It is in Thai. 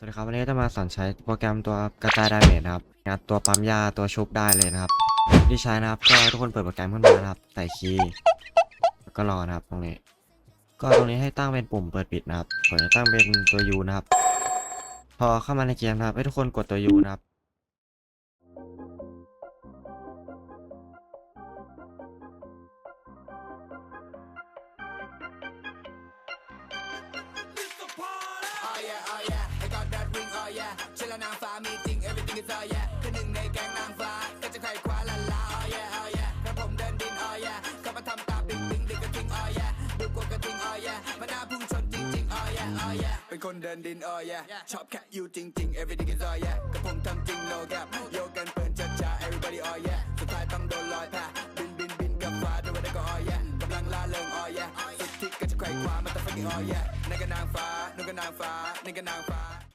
สวัสดีครับวันนี้จะมาสอนใช้โปรแกรมตัวกระจายดาเมจนะครับงัดตัวปั๊มยาตัวชุบได้เลยนะครับที่ใช้นะครับก็ทุกคนเปิดโปรแกรมขึ้นมานะครับใส่คีย์แล้วก็รอนะครับตรงนี้ ก็ตรงนี้ให้ตั้งเป็นปุ่มเปิดปิดนะครับผมจะตั้งเป็นตัว U นะครับ พอเข้ามาในเกมนะครับให้ทุกคนกดตัว U นะครับ เชลนางฟ้ามีจริง everything is oh yeah คือหนึ่งในแก๊งนางฟ้าก็จะใครคว้าลาลา oh yeah, oh yeah กระผมเดินดิน oh yeah เข้ามาทำตาปิ๊งปิ๊งดึกกระทิง oh yeah ดูกดกระทิง oh yeah มันน่าพุ่งชนจริงๆ oh yeah, oh yeah เป็นคนเดินดิน oh yeah ชอบแค่อยู่จริงๆ everything is oh yeah กระผมทำจริง no gap โยกันเปิดจัดจ้า everybody oh yeah สุดท้ายต้องโดนลอยแพบินบินบินกับฟ้าด้วยได้ก็ oh yeah กำลังล่าเริง oh yeah สุดที่ก็จะใครคว้ามันต้อง fucking oh yeah นั่นก็นางฟ้านั่นก็นางฟ้านั่นก็นางฟ้า